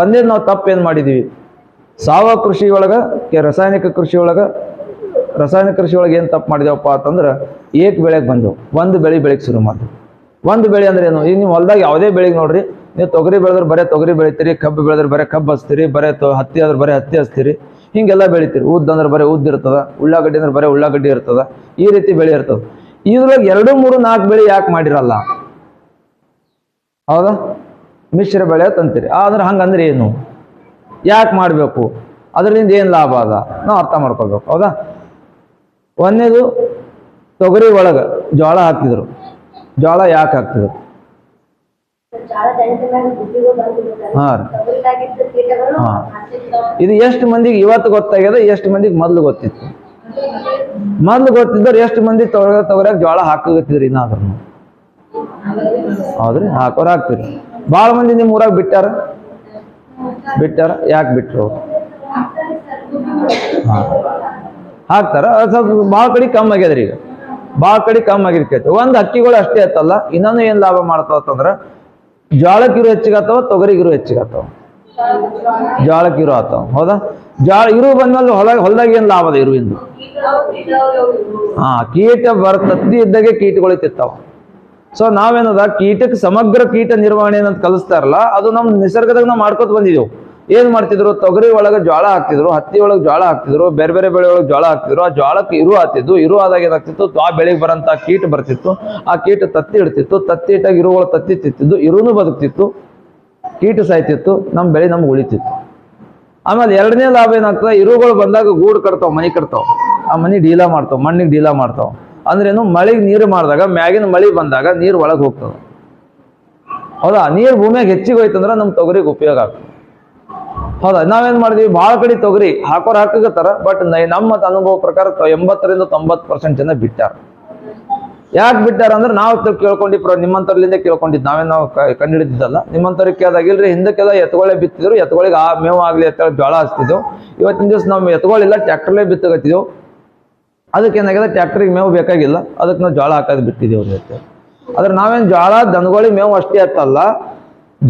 ಒಂದೇ ನಾವು ತಪ್ಪು ಏನು ಮಾಡಿದೀವಿ? ಸಾವ ಕೃಷಿ ಒಳಗೆ ರಾಸಾಯನಿಕ ಕೃಷಿ ಒಳಗೆ ರಾಸಾಯನಿಕ ಕೃಷಿ ಒಳಗೆ ಏನು ತಪ್ಪು ಮಾಡಿದೆವಪ್ಪ ಅಂತಂದ್ರೆ ಏಕ್ ಬೆಳೆಗೆ ಬಂದೆವು, ಒಂದು ಬೆಳೆ ಬೆಳೆಗೆ ಶುರು ಮಾಡಿದ್ವಿ. ಒಂದು ಬೆಳೆ ಅಂದ್ರೆ ಏನು? ಈಗ ನೀವು ಹೊಲ್ದಾಗ ಯಾವುದೇ ಬೆಳೆಗೆ ನೋಡ್ರಿ, ನೀವು ತೊಗರಿ ಬೆಳೆದ್ರೆ ಬರೀ ತೊಗರಿ ಬೆಳಿತೀರಿ, ಕಬ್ಬು ಬೆಳೆದ್ರೆ ಬರೀ ಕಬ್ಬು ಹಚ್ತೀರಿ, ಬರೇ ತೊ, ಹತ್ತಿ ಆದ್ರೆ ಬರೀ ಹತ್ತಿ ಹಚ್ತೀರಿ, ಹಿಂಗೆಲ್ಲ ಬೆಳಿತೀರಿ. ಉದ್ದು ಅಂದ್ರೆ ಬರೇ ಉದ್ದು ಇರ್ತದೆ, ಉಳ್ಳಾಗಡ್ಡಿ ಅಂದ್ರೆ ಬರೀ ಉಳ್ಳಾಗಡ್ಡಿ ಇರ್ತದೆ, ಈ ರೀತಿ ಬೆಳೆ ಇರ್ತದೆ. ಇದ್ರೊಳಗೆ ಎರಡು ಮೂರು ನಾಲ್ಕು ಬೆಳೆ ಯಾಕೆ ಮಾಡಿರಲ್ಲ? ಹೌದಾ? ಮಿಶ್ರ ಬೆಳೆ ತಂತೀರಿ. ಆದ್ರೆ ಹಂಗಂದ್ರೆ ಏನು? ಯಾಕೆ ಮಾಡಬೇಕು? ಅದರಿಂದ ಏನು ಲಾಭ ಅದ? ನಾವು ಅರ್ಥ ಮಾಡ್ಕೋಬೇಕು ಹೌದಾ? ಒಂದೇದು ತೊಗರಿ ಒಳಗೆ ಜೋಳ ಹಾಕ್ತಿದ್ರು. ಜೋಳ ಯಾಕೆ ಹಾಕ್ತಿದ್ರು? ಹಾಂ ಹಾಂ. ಇದು ಎಷ್ಟು ಮಂದಿಗೆ ಇವತ್ತು ಗೊತ್ತಾಗ್ಯದ, ಎಷ್ಟು ಮಂದಿಗೆ ಮೊದಲು ಗೊತ್ತಿತ್ತು? ಮೊದಲು ಗೊತ್ತಿದ್ದವ್ರು ಎಷ್ಟು ಮಂದಿ ತೊಗರಿ ತೊಗರಿಯಾಗ ಜೋಳ ಹಾಕಗತ್ತಿದ್ರಿ ಇನ್ನಾದ್ರೂ ಹೌದ್ರಿ, ಹಾಕೋರು ಹಾಕ್ತಿರಿ ಭಾಳ ಮಂದಿ ನಿಮ್ಮ ಊರಾಗ ಬಿಟ್ಟಾರ? ಬಿಟ್ಟಾರ? ಯಾಕೆ ಬಿಟ್ರು ಹಾ. ಹಾಕ್ತಾರ? ಸ್ವಲ್ಪ ಭಾಳ ಕಡೆ ಕಮ್ಮಿ ಆಗ್ಯದ್ರಿ ಈಗ. ಭಾಳ ಕಡೆ ಕಮ್ಮಿ ಆಗಿರ್ತೈತಿ. ಒಂದು ಅಕ್ಕಿಗಳು ಅಷ್ಟೇ ಆಯ್ತಲ್ಲ ಇನ್ನೊಂದು ಏನು ಲಾಭ ಮಾಡ್ತಾವ ಅಂತಂದ್ರ ಜ್ವಾಳಕ್ಕಿರು ಹೆಚ್ಚಿಗಾತವ ತೊಗರಿಗಿರು ಹೆಚ್ಚಿಗಾತವ ಜ್ವಾಳಕ್ಕಿರು ಆತಾವ ಹೌದಾ? ಜ್ವಾಳ ಇರು ಬಂದ್ಮೇಲೆ ಹೊಲ ಹೊಲದಾಗ ಏನು ಲಾಭ ಅದ ಇರುವಿಂದು ಹಾ, ಕೀಟ ಬರ್ತತ್ತಿ ಇದ್ದಾಗೆ ಕೀಟಗಳು ತಿತ್ತಾವ ಸೊ ನಾವೇನದ? ಕೀಟಕ್ಕೆ ಸಮಗ್ರ ಕೀಟ ನಿರ್ವಹಣೆ ಏನಂತ ಕಲಿಸ್ತಾರಲ್ಲ, ಅದು ನಮ್ಮ ನಿಸರ್ಗದಾಗ ನಾವು ಮಾಡ್ಕೊತ ಬಂದಿದ್ದೆವು ಏನ್ ಮಾಡ್ತಿದ್ರು? ತೊಗರಿ ಒಳಗೆ ಜ್ವಾಳ ಹಾಕ್ತಿದ್ರು, ಹತ್ತಿ ಒಳಗೆ ಜ್ವಾಳ ಹಾಕ್ತಿದ್ರು, ಬೇರೆ ಬೇರೆ ಬೆಳೆ ಒಳಗೆ ಜ್ವಾಳ ಹಾಕ್ತಿದ್ರು, ಆ ಜ್ವಾಳಕ್ಕೆ ಇರು ಆತಿದ್ದು ಇರು ಆದಾಗ ಏನಾಗ್ತಿತ್ತು? ಆ ಬೆಳೆಗೆ ಬರಂತ ಕೀಟ ಬರ್ತಿತ್ತು, ಆ ಕೀಟ ತತ್ತಿ ಇಡ್ತಿತ್ತು, ತತ್ತಿ ಇಟ್ಟಾಗ ಇರುಗಳು ತತ್ತಿ ತಿತ್ತಿದ್ದು ಇರುನು ಬದುಕ್ತಿತ್ತು, ಕೀಟ ಸಾಯ್ತಿತ್ತು ನಮ್ಮ ಬೆಳೆ ನಮ್ಗೆ ಉಳಿತಿತ್ತು. ಆಮೇಲೆ ಎರಡನೇ ಲಾಭ ಏನಾಗ್ತದೆ? ಇರುಗಳು ಬಂದಾಗ ಗೂಡು ಕಟ್ತಾವ, ಮನಿ ಕಟ್ತಾವ. ಆ ಮನಿ ಡೀಲಾ ಮಾಡ್ತಾವ, ಮಣ್ಣಿಗೆ ಡೀಲಾ ಮಾಡ್ತಾವ. ಅಂದ್ರೇನು ಮಳೆಗೆ ನೀರು ಮಾಡಿದಾಗ, ಮ್ಯಾಗಿನ ಮಳೆ ಬಂದಾಗ ನೀರು ಒಳಗೆ ಹೋಗ್ತದೆ. ಹೌದಾ? ನೀರು ಭೂಮಿಯಾಗ ಹೆಚ್ಚಿಗೆ ಹೋಯ್ತಂದ್ರೆ ನಮ್ಮ ತೊಗರಿಗೆ ಉಪಯೋಗ ಆಗ್ತದೆ ಹೌದಾ? ನಾವೇನು ಮಾಡಿದ್ವಿ? ಭಾಳ ಕಡೆ ತೊಗರಿ ಹಾಕೋರು ಹಾಕಗತ್ತಾರ ಬಟ್ ನಮ್ಮ ಅನುಭವ ಪ್ರಕಾರ ಎಂಬತ್ತರಿಂದ ತೊಂಬತ್ತು ಪರ್ಸೆಂಟ್ ಜನ ಬಿಟ್ಟಾರ. ಯಾಕೆ ಬಿಟ್ಟಾರ ಅಂದ್ರೆ ನಾವು ಕೇಳ್ಕೊಂಡಿ ಪ್ರ ನಿಮ್ಮಂಥರ್ಲಿಂದ ಕೇಳ್ಕೊಂಡಿದ್ದು ನಾವೇನು ನಾವು ಕಂಡು ಹಿಡಿದಿದ್ದಲ್ಲ ನಿಮ್ಮಂತವ್ರಿಗೆ ಕೇಳಿದಾಗ ಇಲ್ರಿ ಹಿಂದಕ್ಕೆಲ್ಲ ಎತ್ತುಗಳೇ ಬಿತ್ತಿದ್ರು ಎತ್ತುಗಳಿಗೆ ಆ ಮೇವು ಆಗಲಿ ಹೇಳಿ ಜೋಳ ಹಚ್ತಿದ್ದೆವು. ಇವತ್ತಿನ ದಿವಸ ನಾವು ಎತ್ತುಗಳಿಲ್ಲ ಟ್ಯಾಕ್ಟ್ರಲ್ಲೇ ಬಿತ್ತಗತ್ತಿದ್ದೆವು ಅದಕ್ಕೆ ಏನಾಗಿದೆ? ಟ್ಯಾಕ್ಟ್ರಿಗೆ ಮೇವು ಬೇಕಾಗಿಲ್ಲ. ಅದಕ್ಕೆ ನಾವು ಜೋಳ ಹಾಕೋದು ಬಿಟ್ಟಿದ್ದೀವಿ ಜೊತೆ ಆದ್ರೆ ನಾವೇನು ಜೋಳ ದನಗೋಳಿ ಮೇವು ಅಷ್ಟೇ ಅತ್ತಲ್ಲ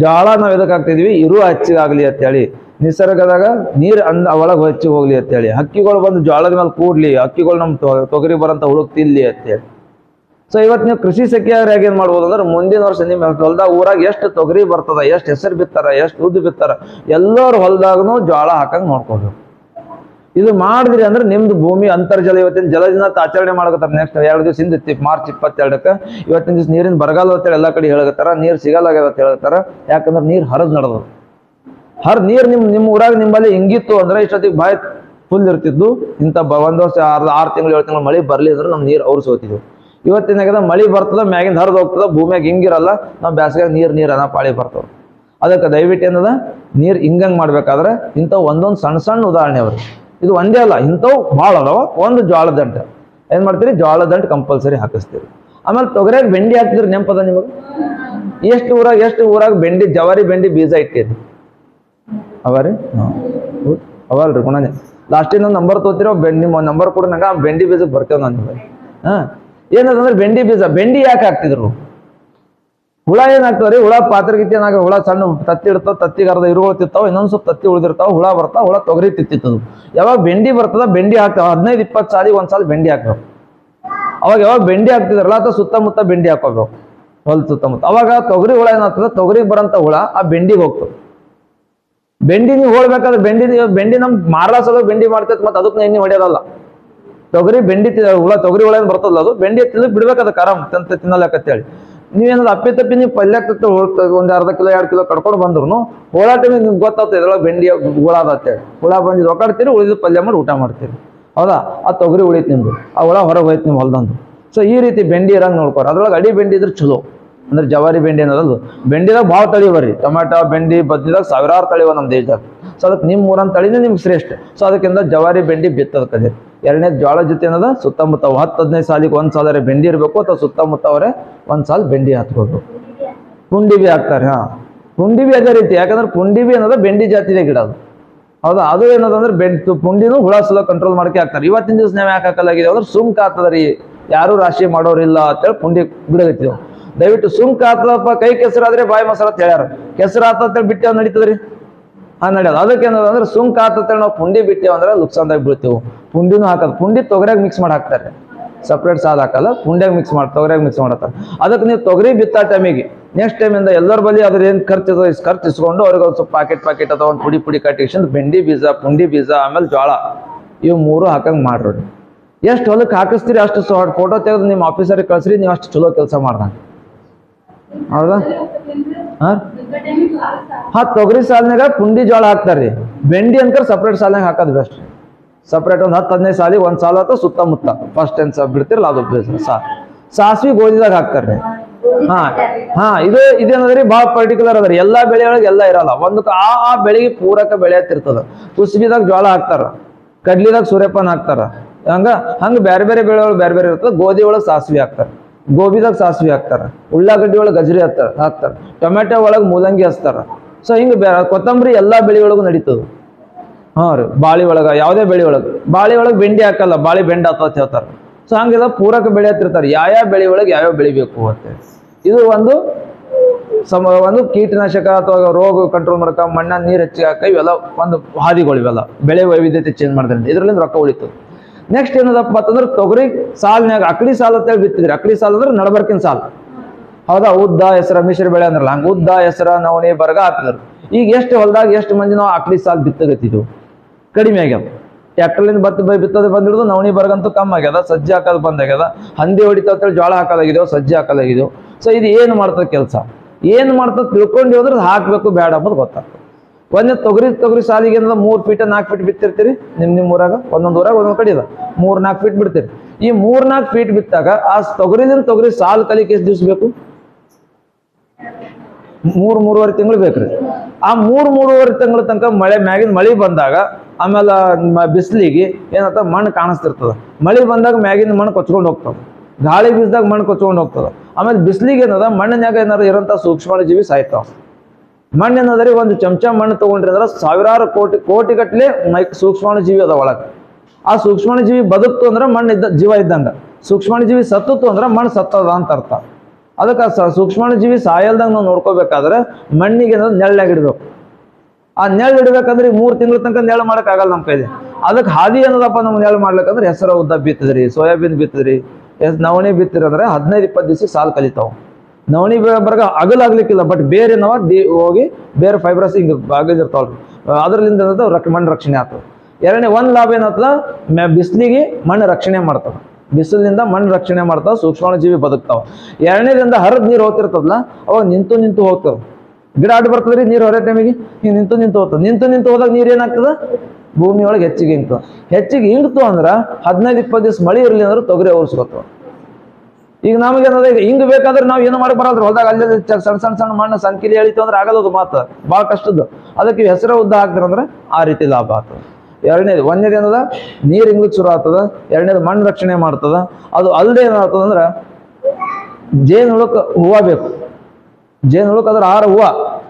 ಜೋಳ ನಾವು ಎದಕ್ಕೆ ಹಾಕ್ತಿದ್ವಿ? ಇರು ಹಚ್ಚಿದಾಗಲಿ ಅಂತೇಳಿ. ನಿಸರ್ಗದಾಗ ನೀರು ಅಂದ ಒಳಗೆ ಹಚ್ಚಿ ಹೋಗ್ಲಿ ಅಂತೇಳಿ. ಹಕ್ಕಿಗಳು ಬಂದು ಜೋಳದ ಮೇಲೆ ಕೂಡ್ಲಿ, ಹಕ್ಕಿಗಳು ನಮ್ಮ ತೊಗರಿ ಬರಂತ ತಿನ್ನಲಿ ಅಂತೇಳಿ. ಸೊ ಇವತ್ತು ನೀವು ಕೃಷಿ ಸಖಿಯಾಗ ಏನು ಮಾಡ್ಬೋದು ಅಂದ್ರೆ, ಮುಂದಿನ ವರ್ಷ ನಿಮ್ಮ ಹೊಲ್ದಾಗ ಊರಾಗ ಎಷ್ಟು ತೊಗರಿ ಬರ್ತದ, ಎಷ್ಟು ಹೆಸರು ಬಿತ್ತಾರ, ಎಷ್ಟು ಉದ್ದು ಬಿತ್ತಾರ, ಎಲ್ಲರ ಹೊಲದಾಗನು ಜೋಳ ಹಾಕಂಗೆ ನೋಡ್ಕೋಬೇಕು. ಇದು ಮಾಡಿದ್ರಿ ಅಂದ್ರೆ ನಿಮ್ದು ಭೂಮಿ ಅಂತರ್ಜಲ ಇವತ್ತಿನ ಜಲ ದಿನ ಆಚರಣೆ ಮಾಡಕತ್ತಾರ ನೆಕ್ಸ್ಟ್ ಎರಡು ದಿವಸ ಹಿಂದೆ ಮಾರ್ಚ್ ಇಪ್ಪತ್ತೆರಡಕ್ಕೆ. ಇವತ್ತಿನ ದಿವಸ ನೀರಿನ ಬರಗಾಲ ಅಂತೇಳಿ ಎಲ್ಲ ಕಡೆ ಹೇಳಕತ್ತಾರ ನೀರು ಸಿಗಲ್ಲ ಅಂತ ಹೇಳ್ತಾರ ಯಾಕಂದ್ರೆ ನೀರು ಹರಿದ್ ನಡೆದು ಹರ್ ನೀರು ನಿಮ್ ನಿಮ್ಮ ಊರಾಗ ನಿಮ್ಮಲ್ಲಿ ಹಿಂಗಿತ್ತು ಅಂದ್ರೆ ಇಷ್ಟೊತ್ತಿಗೆ ಬಾಯ್ ಫುಲ್ ಇರ್ತಿದ್ದು ಇಂಥ ಒಂದ್ ವರ್ಷ ಆರು ಆರು ತಿಂಗಳು, ಏಳು ತಿಂಗಳು ಮಳೆ ಬರ್ಲಿ ಅಂದ್ರೆ ನಮ್ಮ ನೀರು ಅವ್ರು ಸೋತಿದ್ವು ಇವತ್ತಿನಾಗದ ಮಳೆ ಬರ್ತದ, ಮ್ಯಾಗಿಂದ ಹರಿದು ಹೋಗ್ತದ, ಭೂಮಿಯಾಗ ಹಿಂಗಿರಲ್ಲ, ನಾವು ಬ್ಯಾಸಿಗೆ ನೀರು ನೀರು ಅನ್ನ ಪಾಳಿ ಬರ್ತಾವ ಅದಕ್ಕೆ ದಯವಿಟ್ಟು ಏನದ, ನೀರು ಹಿಂಗಂಗೆ ಮಾಡ್ಬೇಕಾದ್ರೆ ಇಂಥ ಒಂದೊಂದು ಸಣ್ಣ ಸಣ್ಣ ಉದಾಹರಣೆ ಅವ್ರಿ. ಇದು ಒಂದೇ ಅಲ್ಲ, ಇಂಥವು ಭಾಳ ಅದಾವ. ಒಂದು ಜೋಳದ ದಂಟ. ಏನ್ ಮಾಡ್ತೀರಿ? ಜೋಳದ ದಂಟ ಕಂಪಲ್ಸರಿ ಹಾಕಿಸ್ತೀರಿ. ಆಮೇಲೆ ತೊಗರಿಯಾಗ ಬೆಂಡಿ ಹಾಕ್ತಿದ್ರು ನೆನಪದ ನಿಮಗೆ? ಎಷ್ಟು ಊರಾಗ ಎಷ್ಟು ಊರಾಗ ಬೆಂಡಿ, ಜವಾರಿ ಬೆಂಡಿ ಬೀಜ ಇಟ್ಟಿರಿ ಅವರಿ? ಅವಲ್ರಿ ಗುಣನೆ. ಲಾಸ್ಟಿನ ನಂಬರ್ ತೋತಿರೋ ಬೆಂಡಿ ನಿಮ್ಮ ನಂಬರ್ ಕೂಡ ನಂಗೆ ಬೆಂಡಿ ಬೀಜಕ್ಕೆ ಬರ್ತೇವೆ ನಾನು ಹಾ. ಏನದಂದ್ರೆ ಬೆಂಡಿ ಬೀಜ, ಬೆಂಡಿ ಯಾಕೆ ಹಾಕ್ತಿದ್ರು? ಹುಳ ಏನಾಗ್ತಾವ್ರಿ ಹುಳ ಪಾತ್ರಗಿತ್ತಿ ಏನಾಗ ಹುಳ ಸಣ್ಣ ತತ್ತಿ ಇಡ್ತಾವ ತತ್ತಿ ಅರ್ಧ ಇರುಗಳು ತಿತ್ತಾವ ಇನ್ನೊಂದ್ ಸ್ವಲ್ಪ ತತ್ತಿ ಉಳಿದಿರ್ತಾವ, ಹುಳ ಬರ್ತಾವ, ಹುಳ ತೊಗರಿ ತಿತ್ತಿತ್ತದು ಯಾವಾಗ ಬೆಂಡಿ ಬರ್ತದ, ಬೆಂಡಿ ಹಾಕ್ತಾವ. ಹದಿನೈದು, ಇಪ್ಪತ್ತು ಸಾಲಿಗೆ ಒಂದ್ ಸಾಲ ಬೆಂಡಿ ಹಾಕ್ಬೇಕು ಅವಾಗ ಯಾವಾಗ ಬೆಂಡಿ ಹಾಕ್ತಿದ್ರಲ್ಲ ಅಥವಾ ಸುತ್ತಮುತ್ತ ಬೆಂಡಿ ಹಾಕೋಬೇಕು ಹೊಲ್ ಸುತ್ತಮುತ್ತ. ಅವಾಗ ತೊಗರಿ ಹುಳ ಏನಾಗ್ತದ, ತೊಗರಿಗೆ ಬರಂತ ಹುಳ ಆ ಬೆಂಡಿಗೆ ಹೋಗ್ತದೆ. ಬೆಂಡಿ ನೀವು ಹೋಗ್ಬೇಕಾದ್ರೆ ಬೆಂಡಿ ಬೆಂಡಿ ನಮ್ ಮಾರ್ಲಾ ಸಲ ಬೆಂಡಿ ಮಾಡ್ತೈತೆ ಮತ್ತೆ ಅದಕ್ಕೆ ಎಣ್ಣೆ ಹೊಡೆಯೋದಲ್ಲ. ತೊಗರಿ ಬೆಂಡಿ ಹುಳ ತೊಗರಿ ಹುಳ ಏನ್ ಬರ್ತದಲ್ಲ ಅದು, ಬೆಂಡಿ ತಿನ್ನಕ್ ಬಿಡ್ಬೇಕಾದ ಆರಾಮ್, ತಿಂತ ತಿನ್ನಲಕ್ಕಂತೇಳಿ ನೀವೇನಾದ್ರು ಅಪ್ಪಿ ತಪ್ಪಿ ನೀವು ಪಲ್ಯ ಪಲ್ಯಕ್ಕೆ ಒಂದು ಅರ್ಧ ಕಿಲೋ, ಎರಡು ಕಿಲೋ ಕಡ್ಕೊಂಡು ಬಂದ್ರು ಟೈಮಿಗೆ ನಿಮ್ಗೆ ಗೊತ್ತಾಗ್ತದೆ, ಇದ್ರೊಳಗೆ ಬೆಂಡಿ ಹುಳ ಅದ ಅಂತೇಳಿ ಹುಳ. ಬಂದಿದ್ದು ಒಕ್ಕಾಡ್ತೀರಿ ಉಳಿದು ಪಲ್ಯ ಮಾಡಿ ಊಟ ಮಾಡ್ತೀರಿ. ಹೌದಾ? ಆ ತೊಗರಿ ಉಳಿತು ನಿಮ್ದು, ಆ ಹುಳ ಹೊರಗೆ ಹೋಯ್ತು ನಿಮ್ಮ ಹೊಲ್ದಂದು. ಸೊ ಈ ರೀತಿ ಬೆಂಡಿ ಇರಂಗೆ ನೋಡ್ಕೋರಿ. ಅದ್ರೊಳಗೆ ಅಡಿ ಬೆಂಡಿ ಇದ್ರೆ ಚಲೋ. ಅಂದ್ರೆ ಜವಾರಿ ಬೆಂಡಿ ಅನ್ನೋದು ಬೆಂಡಿದಾಗ ಭಾಳ ತಳಿ ಬರ್ರಿ ಟೊಮ್ಯಾಟೊ, ಬೆಂಡಿ, ಬದ್ನಿದಾಗ ಸಾವಿರಾರು ತಳಿವ ನಮ್ಮ ದೇಶದಾಗ. ಸೊ ಅದಕ್ಕೆ ನಿಮ್ಮ ಊರನ್ ತಳಿನೇ ನಿಮ್ಗೆ ಶ್ರೇಷ್ಠ. ಸೊ ಅದಕ್ಕಿಂತ ಜವಾರಿ ಬೆಂಡಿ ಬಿತ್ತದಕ್ಕದೆ ಎರಡನೇ ಜೋಳ ಜೊತೆ ಏನದ? ಸುತ್ತಮುತ್ತ ಹತ್ತು, ಹದಿನೈದು ಸಾಲಿಗೆ ಒಂದು ಸಾಲ ಬೆಂಡಿ ಇರಬೇಕು ಅಥವಾ ಸುತ್ತಮುತ್ತ ಅವರೇ ಒಂದು ಸಾಲ ಬೆಂಡಿ ಹತ್ಬೇಕು ಪುಂಡಿ ಬಿ ಹಾಕ್ತಾರೆ, ಹಾ. ಪುಂಡಿ ಬಿ ಅದೇ ರೀತಿ, ಯಾಕಂದ್ರೆ ಪುಂಡಿ ಬಿ ಅನ್ನೋದು ಬೆಂಡಿ ಜಾತಿದೆ ಗಿಡ ಅದು. ಹೌದಾ? ಅದು ಏನದಂದ್ರೆ ಬೆಂಡ್ ಪುಂಡಿನೂ ಹುಳ ಸುಲ ಕಂಟ್ರೋಲ್ ಮಾಡಕ್ಕೆ ಹಾಕ್ತಾರೆ. ಇವತ್ತಿನ ದಿವಸ ನಾವು ಯಾಕೆ ಹಾಕಲಾಗಿದೆ ಅಂದ್ರೆ ಸುಂಕ ಆಗ್ತದ ರೀ ಯಾರು ರಾಶಿ ಮಾಡೋರಿಲ್ಲ ಅಂತೇಳಿ ಪುಂಡಿ ಬಿಡಗತ್ತಿವು ದಯವಿಟ್ಟು ಸುಂಕ ಆತದಪ್ಪ ಕೈ ಕೆಸರಾದ್ರೆ ಬಾಯಿ ಮೊಸರು ಅಂತ ಹೇಳ್ಯಾರ. ಕೆಸರು ಆತ ಅಂತೇಳಿ ಬಿಟ್ಟು ನಡೀತದ್ರಿ? ನಡೆಯೋದು. ಅದಕ್ಕೆ ಅಂದ್ರೆ ಸುಂಕ ಆತಂತೇಳಿ ನಾವು ಪುಂಡಿ ಬಿಟ್ಟೇವು ಅಂದ್ರೆ ಲುಕ್ಸಾನ್ದಾಗ ಬೀಳ್ತೀವಿ. ಪುಂಡಿನೂ ಹಾಕೋದು ಪುಂಡಿ ತೊಗರಿಯಾಗ ಮಿಕ್ಸ್ ಮಾಡಿ ಹಾಕ್ತಾರೆ. ಸಪ್ರೇಟ್ ಸಾಲ ಹಾಕಲ್ಲ. ಪುಂಡ್ಯಾಗ ಮಿಕ್ಸ್ ಮಾಡಿ, ತೊಗರಿಯಾಗ ಮಿಕ್ಸ್ ಮಾಡತ್ತಾರೆ. ಅದಕ್ಕೆ ನೀವು ತೊಗರಿ ಬಿತ್ತಾ ಟೈಮಿಗೆ ನೆಕ್ಸ್ಟ್ ಟೈಮಿಂದ ಎಲ್ಲರ ಬಳಿ ಅದ್ರ ಏನು ಖರ್ಚು ಅದ ಇಷ್ಟು ಖರ್ಚು ಇಸ್ಕೊಂಡು ಅವ್ರಿಗೆ ಒಂದು ಸ್ವಲ್ಪ ಪ್ಯಾಕೆಟ್ ಪ್ಯಾಕೆಟ್ ಅಥವಾ ಒಂದು ಪುಡಿ ಪುಡಿ ಕಟ್ಟಿಸಿದ ಬೆಂಡಿ ಬೀಜ, ಪುಂಡಿ ಬೀಜ, ಆಮೇಲೆ ಜೋಳ ಇವು ಮೂರು ಹಾಕಂಗೆ ಮಾಡ್ರಿ. ಎಷ್ಟು ಹೊಲಕ್ಕೆ ಹಾಕಿಸ್ತೀರಿ ಅಷ್ಟು ಫೋಟೋ ತೆಗೆದು ನಿಮ್ಮ ಆಫೀಸರಿಗೆ ಕಳ್ಸ್ರಿ, ನೀವು ಅಷ್ಟು ಚಲೋ ಕೆಲಸ ಮಾಡ್ದಂಗೆ. ಹೌದಾ? ಹಾಂ? ಹಾ, ತೊಗರಿ ಸಾಲಿನಾಗ ಪುಂಡಿ ಜೋಳ ಹಾಕ್ತಾರ್ರಿ. ಬೆಂಡಿ ಅಂತ ಸಪ್ರೇಟ್ ಸಾಲಿನಾಗ ಹಾಕೋದು ಬೆಸ್ಟ್. ಸಪ್ರೇಟ್ ಒಂದು ಹತ್ತು, ಹದಿನೈದು ಸಾಲಿಗೆ ಒಂದು ಸಾಲ ಅಥವಾ ಸುತ್ತಮುತ್ತ. ಫಸ್ಟ್ ಟೈಮ್ ಸಾ ಬಿಡ್ತಿರಲ್ಲ ಅದು ಸಾ ಸಾಸ್ವಿ ಗೋಧಿದಾಗ ಹಾಕ್ತಾರ್ರಿ. ಹಾ ಹಾ, ಇದು ಇದೇನದ್ರಿ? ಭಾಳ ಪರ್ಟಿಕ್ಯುಲರ್ ಅದ್ರಿ. ಎಲ್ಲಾ ಬೆಳೆ ಒಳಗೆ ಎಲ್ಲ ಇರಲ್ಲ. ಒಂದಕ್ಕೆ ಆ ಆ ಬೆಳೆಗೆ ಪೂರಕ ಬೆಳೆ ಇರ್ತದ ಕುಸ್ಬಿದಾಗ ಜೋಳ ಹಾಕ್ತಾರ. ಕಡ್ಲಿದಾಗ ಸೂರ್ಯಪಾನ ಹಾಕ್ತಾರ. ಹಂಗ ಹಂಗ ಬೇರೆ ಬೇರೆ ಬೆಳೆ ಒಳಗೆ ಬೇರೆ ಬೇರೆ ಇರ್ತದ. ಗೋಧಿ ಒಳಗೆ ಸಾಸ್ವಿ ಹಾಕ್ತಾರ. ಗೋಬಿದಾಗ ಸಾಸಿವೆ ಹಾಕ್ತಾರ, ಉಳ್ಳಾಗಡ್ಡಿ ಒಳಗೆ ಗಜರಿ ಹಾಕ್ತಾರ ಹಾಕ್ತಾರ, ಟೊಮೆಟೊ ಒಳಗೆ ಮೂಲಂಗಿ ಹಚ್ತಾರ. ಸೊ ಹಿಂಗೆ ಬೇರೆ ಕೊತ್ತಂಬರಿ ಎಲ್ಲಾ ಬೆಳೆ ಒಳಗೂ ನಡೀತದ. ಹಾ ರೀ, ಬಾಳಿ ಒಳಗ, ಯಾವುದೇ ಬೆಳೆ ಒಳಗೆ. ಬಾಳಿ ಒಳಗೆ ಬೆಂಡಿ ಹಾಕಲ್ಲ, ಬಾಳಿ ಬೆಂಡ ಅಂತ ಹೇಳ್ತಾರೆ. ಸೊ ಹಂಗೆಲ್ಲ ಪೂರಕ ಬೆಳೆ ಹತ್ತಿರ್ತಾರೆ. ಯಾವ ಬೆಳೆ ಒಳಗೆ ಯಾವ್ಯಾವ ಬೆಳಿಬೇಕು ಅಂತ ಇದು ಒಂದು ಸಮ, ಒಂದು ಕೀಟನಾಶಕ ಅಥವಾ ರೋಗ ಕಂಟ್ರೋಲ್ ಮಾಡಕ ಮಣ್ಣ, ನೀರು ಹೆಚ್ಚಿಗೆ ಹಾಕ ಇವೆಲ್ಲ ಒಂದು ಹಾದಿಗಳು ಇವೆಲ್ಲ. ಬೆಳೆ ವೈವಿಧ್ಯತೆ ಚೇಂಜ್ ಮಾಡಿದ್ರೆ ಇದರಿಂದ ರೊಕ್ಕ ಉಳಿತು ನೆಕ್ಸ್ಟ್ ಏನದಪ್ಪ ಅಂತಂದ್ರೆ ತೊಗರಿ ಸಾಲ್ನ್ಯಾಗ ಅಕಡಿ ಸಾಲ ಅಂತೇಳಿ ಬಿತ್ತಿದ್ರಿ. ಅಕಡಿ ಸಾಲ್ ಅಂದ್ರೆ ನಡಬರ್ಕಿನ ಸಾಲ. ಹೌದಾ? ಉದ್ದ, ಹೆಸರ, ಮಿಶ್ರ ಬೆಳೆ ಅಂದ್ರಲ್ಲ, ಹಂಗ ಉದ್ದ, ಹೆಸರ, ನವಣೆ, ಬರಗ ಹಾಕಿದ್ರು ಈಗ ಎಷ್ಟು ಹೊಲದಾಗ ಎಷ್ಟು ಮಂದಿ ನಾವು ಅಕಡಿ ಸಾಲ್ ಬಿತ್ತಗತ್ತಿದ್ವು ಕಡಿಮೆ ಆಗ್ಯಾವ. ಟ್ಯಾಕ್ಟರ್ಲಿಂದ ಬತ್ತ ಬೈ ಬಿತ್ತೋದು ಬಂದಿರೋದು, ನವಣಿ ಬರಗಂತೂ ಕಮ್ಮಿ ಆಗ್ಯದ, ಸಜ್ಜೆ ಹಾಕೋದು ಬಂದಾಗ್ಯದ ಹಂದಿ ಹೊಡಿತಾವ ಅಂತೇಳಿ ಜೋಳ ಹಾಕೋದಾಗಿದೆವು ಸಜ್ಜೆ ಹಾಕೋದಾಗಿದೆವು ಸೊ ಇದು ಏನು ಮಾಡ್ತದೆ ಕೆಲಸ? ಏನು ಮಾಡ್ತದೆ ತಿಳ್ಕೊಂಡು ಹೋದ್ರೆ ಹಾಕಬೇಕು ಬೇಡ ಅಂಬೋದು ಗೊತ್ತಾಗ್ತದೆ. ಒಂದೇ ತೊಗರಿ ತೊಗರಿ ಸಾಲಿಗೆ ಏನದ ಮೂರು ಫೀಟ್ ನಾಲ್ಕು ಫೀಟ್ ಬಿತ್ತಿರ್ತೀರಿ. ನಿಮ್ ನಿಮ್ ಊರಾಗ ಒಂದೊಂದು ಊರಾಗ ಒಂದೊಂದು ಕಡೆ ಇದೆ. ಮೂರ್, ನಾಲ್ಕು ಫೀಟ್ ಬಿಡ್ತೀರಿ. ಈ ಮೂರ್, ನಾಲ್ಕು ಫೀಟ್ ಬಿತ್ತಾಗ ಆ ತೊಗರಿದಿಂದ ತೊಗರಿ ಸಾಲ್ ಕಲಿಕೆ ಎಷ್ಟು ದಿವ್ಸ ಬೇಕು? ಮೂರ್, ಮೂರುವರೆ ತಿಂಗಳು ಬೇಕ್ರಿ ಆ ಮೂರ್, ಮೂರುವರೆ ತಿಂಗಳ ತನಕ ಮಳೆ ಮ್ಯಾಗಿನ ಮಳಿ ಬಂದಾಗ ಆಮೇಲೆ ಬಿಸಿಲಿಗೆ ಬಿಸ್ಲಿಗೆ ಏನಂತ ಮಣ್ಣು ಕಾಣಿಸ್ತಿರ್ತದ. ಮಳಿ ಬಂದಾಗ ಮ್ಯಾಗಿನ ಮಣ್ಣು ಕೊಚ್ಕೊಂಡು ಹೋಗ್ತದ ಗಾಳಿ ಬೀಸ್ದಾಗ ಮಣ್ಣು ಕೊಚ್ಕೊಂಡು ಹೋಗ್ತದ. ಆಮೇಲೆ ಬಿಸ್ಲಿಗೆ ಏನದ ಮಣ್ಣಿನಾಗ ಏನಾರ ಇರೋಂಥ ಸೂಕ್ಷ್ಮ ಜೀವಿ ಸಾಯ್ತಾವ. ಮಣ್ಣು ಏನದರಿ ಒಂದು ಚಮಚ ಮಣ್ಣು ತೊಗೊಂಡ್ರಿ ಅಂದ್ರೆ ಸಾವಿರಾರು ಕೋಟಿ ಕೋಟಿ ಗಟ್ಟಲೆ ಮೈಕ್ ಸೂಕ್ಷ್ಮಾಣು ಜೀವಿ ಅದ ಒಳಗೆ. ಆ ಸೂಕ್ಷ್ಮಾಣು ಜೀವಿ ಬದುಕ್ತು ಅಂದ್ರೆ ಮಣ್ಣು ಇದ್ದ ಜೀವ ಇದ್ದಂಗ. ಸೂಕ್ಷ್ಮಾಣು ಜೀವಿ ಸತ್ತುತ್ತು ಅಂದ್ರೆ ಮಣ್ಣು ಸತ್ತದ ಅಂತ ಅರ್ಥ. ಅದಕ್ಕೆ ಸೂಕ್ಷ್ಮಾಣು ಜೀವಿ ಸಾಯಲ್ದಂಗ ನಾವು ನೋಡ್ಕೋಬೇಕಾದ್ರೆ ಮಣ್ಣಿಗೆ ನೆಳ್ಳಾಗ ಇಡಬೇಕು ಆ ನೆಳ್ಳು ಇಡ್ಬೇಕಂದ್ರೆ ಮೂರು ತಿಂಗಳ ತನಕ ನೆಳ್ಳು ಮಾಡಕ್ ಆಗಲ್ಲ ನಮ್ಮ ಕೈಲಿ. ಅದಕ್ಕೆ ಹಾದಿ ಏನದಪ್ಪ ನಮ್ಗೆ ನೆಳ್ಳು ಮಾಡ್ಲಿಕ್ಕಂದ್ರೆ ಹೆಸರು ಉದ್ದ ಬಿತ್ತದ್ರಿ ಸೋಯಾಬೀನ್ ಬಿತ್ತದ್ರಿ ನವಣೆ ಬಿತ್ತಿರಿ ಅಂದ್ರೆ ಹದಿನೈದು ಇಪ್ಪತ್ತು ದಿವಸ ಸಾಲು ಕಲಿತಾವ. ನವಣಿ ಬರಗ ಅಗಲಾಗ್ಲಿಕ್ಕಿಲ್ಲ ಬಟ್ ಬೇರೆ ನಾವು ಹೋಗಿ ಬೇರೆ ಫೈಬ್ರಸ್ ಹಿಂಗೆ ಅಗಲಿರ್ತಾವಲ್ರಿ ಅದರಿಂದ ಏನದ ರಕ್ ಮಣ್ಣು ರಕ್ಷಣೆ ಆಗ್ತದೆ. ಎರಡನೇ, ಒಂದು ಲಾಭ ಏನಾಗ್ತದ ಮ್ಯಾ ಬಿಸಿಲಿಗೆ ಮಣ್ಣು ರಕ್ಷಣೆ ಮಾಡ್ತದೆ. ಬಿಸಿಲಿನಿಂದ ಮಣ್ಣು ರಕ್ಷಣೆ ಮಾಡ್ತಾವ ಸೂಕ್ಷ್ಮಾಣು ಜೀವಿ ಬದುಕ್ತಾವ. ಎರಡನೇದಿಂದ ಹರಿದ ನೀರು ಹೋಗ್ತಿರ್ತದಲ್ಲ, ಅವಾಗ ನಿಂತು ನಿಂತು ಹೋಗ್ತವೆ ಗಿಡ ಅಡ್ಡ ಬರ್ತದ್ರಿ, ನೀರು ಹೊರ ಟೈಮಿಗೆ ಹಿಂಗೆ ನಿಂತು ನಿಂತು ಹೋಗ್ತದೆ. ನಿಂತು ನಿಂತು ಹೋದಾಗ ನೀರು ಏನಾಗ್ತದ? ಭೂಮಿಯೊಳಗೆ ಹೆಚ್ಚಿಗೆ ಇಂಗ್ತದೆ. ಹೆಚ್ಚಿಗೆ ಇಂಗ್ತು ಅಂದ್ರೆ ಹದಿನೈದು, ಇಪ್ಪತ್ತು ದಿವಸ ಮಳೆ ಇರಲಿ ಅಂದ್ರೆ ತೊಗರಿ ಅವ್ರಿಸ್ಕೊತವ ಈಗ ನಮಗೆ ಏನದ ಈಗ ಹಿಂಗ್ ಬೇಕಾದ್ರೆ ನಾವು ಏನು ಮಾಡಕ್ ಬರಲ್ರಿ? ಹೊಲದಾಗ ಅಲ್ಲಿ ಸಣ್ಣ ಸಣ್ಣ ಸಣ್ಣ ಮಣ್ಣು ಸಂಕಿಲಿ ಕಿಲಿ ಎಳಿತು ಅಂದ್ರೆ ಆಗೋದು ಅದು ಮಾತು ಭಾಳ ಕಷ್ಟದ್ದು. ಅದಕ್ಕೆ ಹೆಸರು ಉದ್ದ ಹಾಕ್ತಾರಂದ್ರೆ ಆ ರೀತಿ ಲಾಭ ಆಗ್ತದೆ. ಎರಡನೇದು, ಒಂದನೇದು ಏನದ? ನೀರು ಹಿಂಗ್ ಶುರು ಆಗ್ತದ. ಎರಡನೇದು ಮಣ್ಣು ರಕ್ಷಣೆ ಮಾಡ್ತದ. ಅದು ಅಲ್ಲದೆ ಏನಾಗ್ತದ ಅಂದ್ರೆ ಜೇನುಳಕ್ಕೆ ಹೂವ ಬೇಕು. ಜೇನುಳಕ್ಕೆ ಅದ್ರ ಆರು ಹೂವ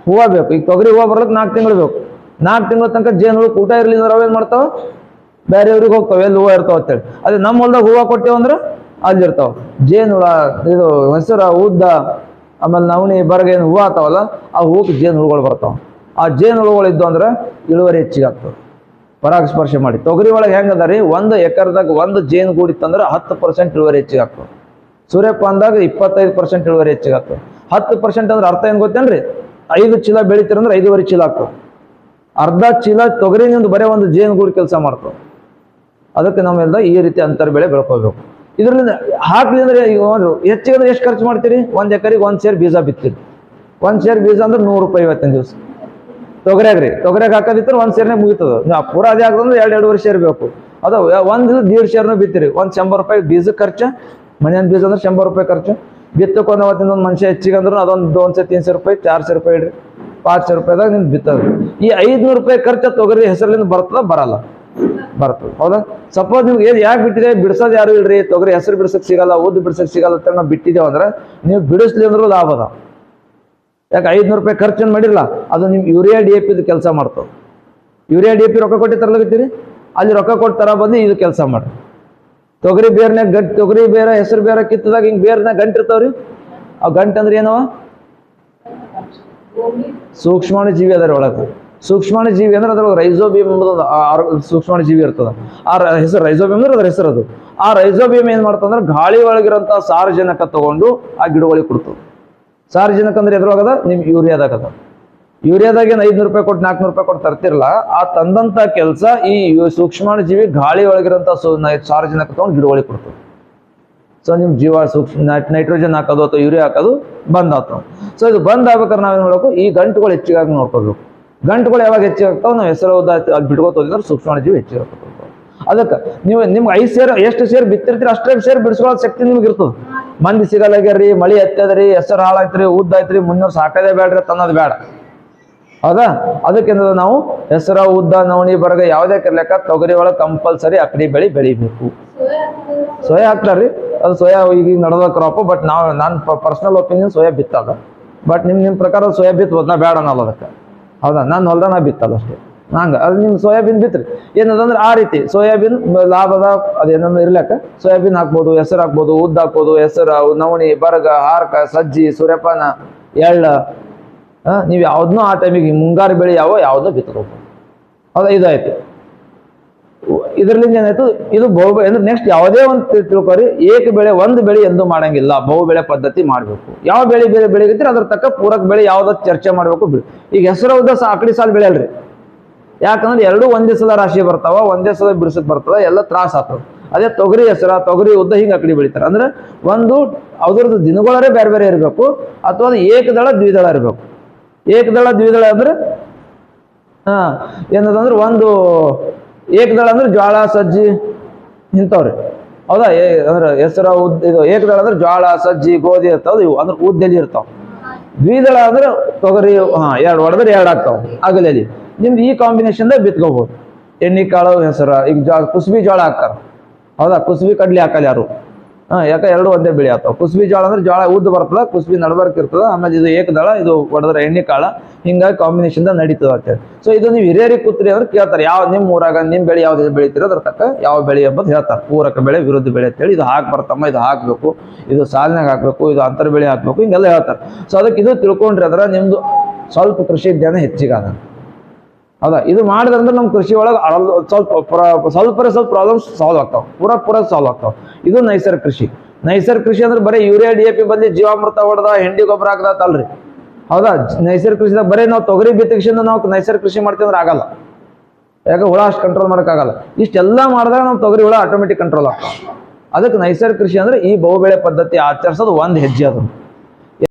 ಹೂವ ಬೇಕು. ಈಗ ತೊಗರಿ ಹೂವ ಬರ್ಲಿಕ್ಕೆ ನಾಲ್ಕು ತಿಂಗಳು ಬೇಕು. ನಾಲ್ಕು ತಿಂಗಳ ತನಕ ಜೇನುಳಕ್ಕೆ ಊಟ ಇರಲಿಲ್ಲ ಅಂದ್ರೆ ಏನ್ ಮಾಡ್ತಾವ? ಬೇರೆಯವ್ರಿಗೆ ಹೋಗ್ತಾವ, ಎಲ್ಲಿ ಹೂವ ಇರ್ತಾವ ಅಂತೇಳಿ. ಅದೇ ನಮ್ಮ ಹೊಲ್ದಾಗ ಹೂವ ಕೊಟ್ಟೇವು ಅಂದ್ರೆ ಅಲ್ಲಿರ್ತಾವ. ಜೇನುಳ, ಇದು ಹೆಸರ, ಉದ್ದ, ಆಮೇಲೆ ನವಣಿ ಬರಗ ಏನು ಹೂವು ಆತಾವಲ್ಲ ಆ ಹೂವಕ್ಕೆ ಜೇನುಹುಳುಗಳು ಬರ್ತಾವ. ಆ ಜೇನುಹುಳುಗಳು ಇದ್ದು ಅಂದ್ರೆ ಇಳುವರಿ ಹೆಚ್ಚಿಗೆ ಆಗ್ತದೆ. ಪರಾಗಸ್ಪರ್ಶ ಮಾಡಿ. ತೊಗರಿ ಒಳಗೆ ಹೆಂಗದ ರೀ? ಒಂದು ಎಕರ್ದಾಗ ಒಂದು ಜೇನು ಗೂಡಿತ್ತಂದ್ರೆ ಹತ್ತು ಪರ್ಸೆಂಟ್ ಇಳುವರಿ ಹೆಚ್ಚಿಗೆ ಆಗ್ತದೆ. ಸೂರ್ಯಪಾನದಾಗ ಇಪ್ಪತ್ತೈದು ಪರ್ಸೆಂಟ್ ಇಳುವರಿ ಹೆಚ್ಚಿಗೆ ಆಗ್ತದೆ. ಹತ್ತು ಪರ್ಸೆಂಟ್ ಅಂದ್ರೆ ಅರ್ಥ ಏನು ಗೊತ್ತೇನ್ರಿ? ಐದು ಚೀಲ ಬೆಳಿತೀರಂದ್ರೆ ಐದುವರೆ ಚೀಲ ಆಗ್ತದೆ. ಅರ್ಧ ಚೀಲ ತೊಗರಿನಿಂದ ಬರೀ ಒಂದು ಜೇನು ಗೂಡು ಕೆಲಸ ಮಾಡ್ತವೆ ಅದಕ್ಕೆ ನಮ್ಮೆಲ್ಲ ಈ ರೀತಿ ಅಂತರ ಬೆಳೆ ಬೆಳ್ಕೋಬೇಕು. ಇದರಿಂದ ಹಾಕ್ಲಿ ಅಂದ್ರೆ ಈಗ ಹೆಚ್ಚಿಗೆ ಎಷ್ಟು ಖರ್ಚು ಮಾಡ್ತೀರಿ? ಒಂದು ಎಕರೆಗೆ ಒಂದು ಸೇರ್ ಬೀಜ ಬಿತ್ತಿರಿ ಒಂದು ಸೇರ್ ಬೀಜ ಅಂದ್ರೆ ನೂರು ರೂಪಾಯಿ ಇವತ್ತಿನ ದಿವಸ. ತೊಗರಿಯಾಗ ರೀ, ತೊಗರಿಯಾಗ ಹಾಕೋದಿತ್ತು ಒಂದು ಸೇರ್ನೇ ಮುಗಿತದ. ಪೂರ ಅದೇ ಅಂದ್ರೆ ಎರಡು ಎರಡುವರೆ ವರ್ಷ ಬೇಕು. ಅದು ಒಂದು ದೀಡ್ ಸೇರ್ನೂ ಬಿತ್ತಿರಿ. ಒಂದು ಶಂಬರ್ ರೂಪಾಯಿ ಬೀಜ ಖರ್ಚು ಮನೆಯಿಂದ ಬೀಜ ಅಂದ್ರೆ ಶಂಬರ್ ರೂಪಾಯಿ ಖರ್ಚು. ಬಿತ್ತಕ್ಕೆ ಒಂದು ಅವತ್ತಿನ ಒಂದು ಮನುಷ್ಯ ಹೆಚ್ಚಿಗೆ ಅಂದ್ರೆ ಅದೊಂದು ದೋನ್ ಸೆ ತೀನ್ ಸೆ ರೂಪಾಯಿ, ಚಾರ್ ಸೆ ರೂಪಾಯಿ ಇಡ್ರಿ. ಪಾಂಚ್ ಸಾವಿರ ರೂಪಾಯಿದಾಗ ನಿಮ್ಗೆ ಬಿತ್ತದ. ಈ ಐದ್ನೂರು ರೂಪಾಯಿ ಖರ್ಚು ತೊಗರಿ ಹೆಸರಿಂದ ಬರ್ತದ, ಬರಲ್ಲ. ಬರ್ತದೆ. ಹೌದಾ? ಸಪೋಸ್ ನಿಮ್ಗೆ ಏನು ಯಾಕೆ ಬಿಟ್ಟಿದೆ? ಬಿಡಿಸೋದು ಯಾರು ಇಲ್ರಿ? ತೊಗರಿ ಹೆಸರು ಬಿಡ್ಸಕ್ ಸಿಗಲ್ಲ, ಓದು ಬಿಡ್ಸಕ್ ಸಿಗಲ್ಲ ಅಂತ ನಾವು ಬಿಟ್ಟಿದ್ದೇವೆ ಅಂದ್ರೆ ನೀವು ಬಿಡಿಸ್ಲಿ ಅಂದ್ರೂ ಲಾಭ ಅದ. ಯಾಕೆ ಐದ್ನೂರು ರೂಪಾಯಿ ಖರ್ಚು ಮಾಡಿರಲ್ಲ ಅದು ನಿಮ್ ಯೂರಿಯಾ ಡಿ ಎ ಪಿದು ಕೆಲಸ ಮಾಡ್ತಾವೆ ಯೂರಿಯಾ ಡಿ ಎ ಪಿ ರೊಕ್ಕ ಕೊಟ್ಟು ತರಲಾಗತ್ತೀರಿ ಅಲ್ಲಿ ರೊಕ್ಕ ಕೊಟ್ಟು ತರ ಬಂದು ಇದು ಕೆಲಸ ಮಾಡ್ರಿ. ತೊಗರಿ ಬೇರ್ನಾಗ ಗಂಟ್, ತೊಗರಿ ಬೇರೆ, ಹೆಸರು ಬೇರೆ ಕಿತ್ತದಾಗ ಹಿಂಗೆ ಬೇರ್ನಾಗ ಗಂಟ್ ಇರ್ತಾವ್ರಿ? ಆ ಗಂಟ್ ಅಂದ್ರೆ ಏನವ? ಸೂಕ್ಷ್ಮಾಣು ಜೀವಿ ಅದರ ಒಳಗೆ. ಸೂಕ್ಷ್ಮಾಣು ಜೀವಿ ಅಂದ್ರೆ ಅದ್ರೊಳಗೆ ರೈಸೋಬಿಯಂ ಒಂದು ಸೂಕ್ಷ್ಮಾಣು ಜೀವಿ ಇರ್ತದೆ. ಆ ಹೆಸರು ರೈಸೋಬಿಯಂ ಅಂದ್ರೆ ಅದ್ರ ಹೆಸರು ಅದು ಆ ರೈಸೋಬಿಯಂ ಏನ್ ಮಾಡ್ತಂದ್ರೆ ಗಾಳಿ ಒಳಗಿರೋಂಥ ಸಾರಜನಕ ತಗೊಂಡು ಆ ಗಿಡಗಳಿಗೆ ಕೊಡ್ತದೆ. ಸಾರಜನಕ ಅಂದ್ರೆ ಎದ್ರೊಳಗದ ನಿಮ್ ಯೂರಿಯಾದಾಗದ. ಯೂರಿಯಾದಾಗ ಏನು ಐದ್ನೂರು ರೂಪಾಯಿ ಕೊಟ್ಟು ನಾಲ್ಕುನೂರು ರೂಪಾಯಿ ಕೊಟ್ಟು ತರ್ತಿರಲ್ಲ ಆ ತಂದಂತ ಕೆಲಸ ಈ ಸೂಕ್ಷ್ಮಾಣ ಜೀವಿ ಗಾಳಿ ಒಳಗಿರೋಂಥ ಸಾರಜನಕ ತಗೊಂಡು ಗಿಡಗಳಿಗೆ ಕೊಡ್ತದೆ. ಸೊ ನಿಮ್ ಜೀವ ಸೂಕ್ಷ್ಮ ನೈಟ್- ನೈಟ್ರೋಜನ್ ಹಾಕೋದು ಅಥವಾ ಯೂರಿಯಾ ಹಾಕೋದು ಬಂದ್ ಆಗ್ತದೆ. ಸೊ ಇದು ಬಂದ್ ಆಗ್ಬೇಕಾದ್ರೆ ನಾವೇನ್ ಮಾಡ್ಬೇಕು? ಈ ಗಂಟುಗಳು ಹೆಚ್ಚಿಗಾಗಿ ನೋಡ್ಕೋಬೇಕು. ಗಂಟುಗಳು ಯಾವಾಗ ಹೆಚ್ಚಾಗ್ತಾವ ನಾವು ಹೆಸರು ಅದು ಬಿಡ್ಕೋತ ಹೋದ್ರೆ ಸೂಕ್ಷ್ಮಾಣು ಜೀವಿ ಹೆಚ್ಚಿಗೆ ಅದಕ್ಕೆ ನೀವು ನಿಮ್ಗೆ ಐದು ಸೇರ್, ಎಷ್ಟು ಸೇರ್ ಬಿತ್ತಿರ್ತೀರಿ ಅಷ್ಟೇ ಸೇರ್ ಬಿಡಿಸ್ಕೊಳ್ಳೋ ಶಕ್ತಿ ನಿಮ್ಗೆ ಇರ್ತದೆ. ಮಂದಿ ಸಿಗಲಾಗ್ಯಾರ್ರಿ, ಮಳಿ ಹತ್ತದ್ರಿ ಹೆಸರು ಹಾಳಾಯ್ತ್ರಿ ಉದ್ದಾಯ್ತ್ರಿ ಮುನ್ನೂರು ಸಾಕದೇ ಬೇಡ್ರಿ ತನ್ನೋದು ಬೇಡ ಹೌದಾ ಅದಕ್ಕೆ ನಾವು ಹೆಸರ, ಉದ್ದ, ನವಣಿ, ಬರಗ ಯಾವುದೇ ಕರ್ಲೆಕ್ಕ ತೊಗರಿ ಒಳಗೆ ಕಂಪಲ್ಸರಿ ಅಕಡಿ ಬೆಳಿ ಬೆಳಿಬೇಕು. ಸೋಯಾ ಹಾಕ್ತಾರ್ರಿ? ಅದು ಸೋಯಾ ಈಗ ನಡೆದ ಕ್ರಾಪ್ ಬಟ್ ನಾವು ನನ್ನ ಪರ್ಸನಲ್ ಒಪಿನಿಯನ್ ಸೋಯಾ ಬಿತ್ತದ. ಬಟ್ ನಿಮ್ ನಿಮ್ ಪ್ರಕಾರ ಸೋಯಾ ಬಿತ್ತು ನಾ ಬೇಡ ನಾವು ಅದಕ್ಕೆ. ಹೌದಾ? ನಾನು ಹೊಲ್ದ ನಾ ಬಿತ್ತದ ಅಷ್ಟೇ. ಹಂಗೆ ಅದು ನಿಮ್ಮ ಸೋಯಾಬೀನ್ ಬಿತ್ರಿ. ಏನದಂದ್ರೆ ಆ ರೀತಿ, ಸೋಯಾಬೀನ್ ಲಾಭದ, ಅದೇನಂದ್ರೆ ಇರ್ಲಕ್ಕ, ಸೋಯಾಬೀನ್ ಹಾಕ್ಬೋದು, ಹೆಸರು ಹಾಕ್ಬೋದು, ಉದ್ದ ಹಾಕ್ಬೋದು, ಹೆಸರು, ನವಣಿ, ಬರಗ, ಹಾರ್ಕ, ಸಜ್ಜಿ, ಸೂರ್ಯಪಾನ, ಎಳ್ಳ ನೀವು ಯಾವ್ದನ್ನೂ ಆ ಟೈಮಿಗೆ ಮುಂಗಾರು ಬೆಳೆ ಯಾವ ಯಾವುದೋ ಬಿತ್ತಬೇಕು. ಹೌದಾ? ಇದಾಯ್ತು ಇದರಿಂದ ಏನಾಯ್ತು? ಇದು ಬಹು ಬೆಳೆ ಅಂದ್ರೆ ನೆಕ್ಸ್ಟ್ ಯಾವುದೇ ಒಂದು ತಿಳ್ಕೊರಿ, ಏಕ ಬೆಳೆ, ಒಂದು ಬೆಳೆ ಎಂದು ಮಾಡಂಗಿಲ್ಲ. ಬಹು ಬೆಳೆ ಪದ್ಧತಿ ಮಾಡಬೇಕು. ಯಾವ ಬೆಳೆ ಬೆಳೆ ಬೆಳೆಗಿದ್ರೆ ಅದ್ರ ತಕ್ಕ ಪೂರಕ ಬೆಳೆ ಯಾವ್ದು ಚರ್ಚೆ ಮಾಡಬೇಕು ಈಗ ಹೆಸರು ಉದ್ದ ಸಾಕಡಿ ಸಾಲ ಬೆಳೆಯಲ್ರಿ ಯಾಕಂದ್ರೆ ಎರಡೂ ಒಂದೇ ಸಲ ರಾಶಿ ಬರ್ತಾವ, ಒಂದೇ ಸಲ ಬಿಡಿಸಕ್ ಬರ್ತಾವ ಎಲ್ಲ ತ್ರಾಸ ಆತದ ಅದೇ ತೊಗರಿ ಹೆಸರ, ತೊಗರಿ ಉದ್ದ ಹಿಂಗ ಅಕಡಿ ಬೆಳಿತಾರೆ. ಅಂದ್ರೆ ಒಂದು ಅದ್ರದ್ದು ದಿನಗಳರೇ ಬೇರೆ ಬೇರೆ ಇರಬೇಕು, ಅಥವಾ ಏಕದಳ ದ್ವಿದಳ ಇರಬೇಕು. ಏಕದಳ ದ್ವಿದಳ ಅಂದ್ರೆ, ಹಾ ಏನದಂದ್ರೆ ಒಂದು ಏಕದಳ ಅಂದ್ರೆ ಜ್ವಾಳ, ಸಜ್ಜಿ ಇಂಥವ್ರಿ. ಹೌದಾ? ಅಂದ್ರೆ ಹೆಸರ, ಉದ್ದ, ಇದು ಏಕದಳ ಅಂದ್ರೆ ಜ್ವಾಳ, ಸಜ್ಜಿ, ಗೋಧಿ ಇರ್ತಾವ, ಇವು ಅಂದ್ರೆ ಉದ್ದೆಲಿ ಇರ್ತಾವ. ದ್ವಿದಳ ಅಂದ್ರೆ ತೊಗರಿ, ಹಾ, ಎರಡು ಹೊಡೆದ್ರೆ ಎರಡು ಆಗ್ತಾವ ಆಗಲೆಲಿ ನಿಮ್ದು ಈ ಕಾಂಬಿನೇಷನ್ದಾಗ ಬಿತ್ಕೋಬಹುದು ಎಣ್ಣೆ, ಕಾಳು, ಹೆಸರ, ಈಗ ಜಾ, ಕುಸುಬಿ ಜ್ವಾಳ ಹಾಕ್ತಾರ. ಹೌದಾ? ಕುಸುಬಿ ಕಡ್ಲಿ ಹಾಕಲ್ಲ ಯಾರು? ಯಾಕೆ ಎರಡು ಒಂದೇ ಬೆಳೆ ಆಗ್ತಾವ. ಕುಸುಬಿ ಜೋಳ ಅಂದ್ರೆ ಜೋಳ ಉದ್ದು ಬರ್ತದ, ಕುಸುಬಿ ನಡಬರ್ಕ್ ಇರ್ತದ, ಆಮೇಲೆ ಇದು ಏಕದಳ, ಇದು ಹೊಡೆದ್ರೆ ಎಣ್ಣೆ ಕಾಳ. ಹಿಂಗಾಗಿ ಕಾಂಬಿನೇಷನ್ ನಡೀತದ ಅಂತೇಳಿ ಸೊ ಇದು ನೀವು ಹಿರಿಯರಿಗೆ ಕೂತ್ರಿ ಅಂದ್ರೆ ಕೇಳ್ತಾರೆ, ಯಾವ ನಿಮ್ಮ ಊರಾಗ ನಿಮ್ ಬೆಳೆ ಯಾವ್ದು ಬೆಳಿತೀರೋ, ಅದ್ರ ತಕ್ಕ ಯಾವ ಬೆಳೆ ಎಂಬುದು ಹೇಳ್ತಾರೆ. ಪೂರಕ ಬೆಳೆ, ವಿರುದ್ಧ ಬೆಳೆ ಅಂತೇಳಿ ಇದು ಹಾಕ್ ಬರ್ತಮ್ಮ ಇದು ಹಾಕ್ಬೇಕು, ಇದು ಸಾಲಿನಾಗ ಹಾಕ್ಬೇಕು, ಇದು ಅಂತರ ಬೆಳೆ ಹಾಕ್ಬೇಕು, ಹಿಂಗೆಲ್ಲ ಹೇಳ್ತಾರೆ. ಸೊ ಅದಕ್ಕೆ ಇದು ತಿಳ್ಕೊಂಡ್ರಿ ಅಂದ್ರೆ ನಿಮ್ದು ಸ್ವಲ್ಪ ಕೃಷಿ ಜ್ಞಾನ ಹೆಚ್ಚಿಗಾದ ಹೌದಾ? ಇದು ಮಾಡಿದ್ರಂದ್ರೆ ನಮ್ಮ ಕೃಷಿ ಒಳಗೆ ಸ್ವಲ್ಪ ಸ್ವಲ್ಪ ಸ್ವಲ್ಪ ಪ್ರಾಬ್ಲಮ್ಸ್ ಸಾಲ್ವ್ ಆಗ್ತಾವ. ಪೂರ ಪೂರ ಸಾಲ್ವ್ ಆಗ್ತಾವ. ಇದು ನೈಸರ್ಗಿಕ ಕೃಷಿ. ನೈಸರ್ಗಿಕ ಕೃಷಿ ಅಂದ್ರೆ ಬರೀ ಯೂರಿಯಾ, ಡಿ ಎ ಬಂದು ಜೀವಾಮೃತ ಹೊಡೆದ, ಹೆಂಡಿ ಗೊಬ್ಬರ ಹಾಕ್ದಲ್ರಿ ಹೌದಾ? ನೈಸರ್ಗ ನೈಸರ್ಗಿಕ ಕೃಷಿ ಬರೀ ನಾವು ತೊಗರಿ ಬಿತ್ತಕ್ಷಿಂದ ನಾವು ನೈಸರ್ಗಿಕ ಕೃಷಿ ಮಾಡ್ತೀವಿ ಅಂದ್ರೆ ಆಗಲ್ಲ. ಯಾಕೆ ಹುಳ ಅಷ್ಟು ಕಂಟ್ರೋಲ್ ಮಾಡೋಕ್ಕಾಗಲ್ಲ ಇಷ್ಟೆಲ್ಲ ಮಾಡಿದಾಗ ನಾವು ತೊಗರಿ ಹುಳ ಆಟೋಮೆಟಿಕ್ ಕಂಟ್ರೋಲ್ ಆಗ್ತಾವ. ಅದಕ್ಕೆ ನೈಸರ್ಗಿಕ ಕೃಷಿ ಅಂದ್ರೆ ಈ ಬಹುಬೆಳೆ ಪದ್ಧತಿ ಆಚರಿಸೋದು ಒಂದು ಹೆಜ್ಜೆ ಅದು.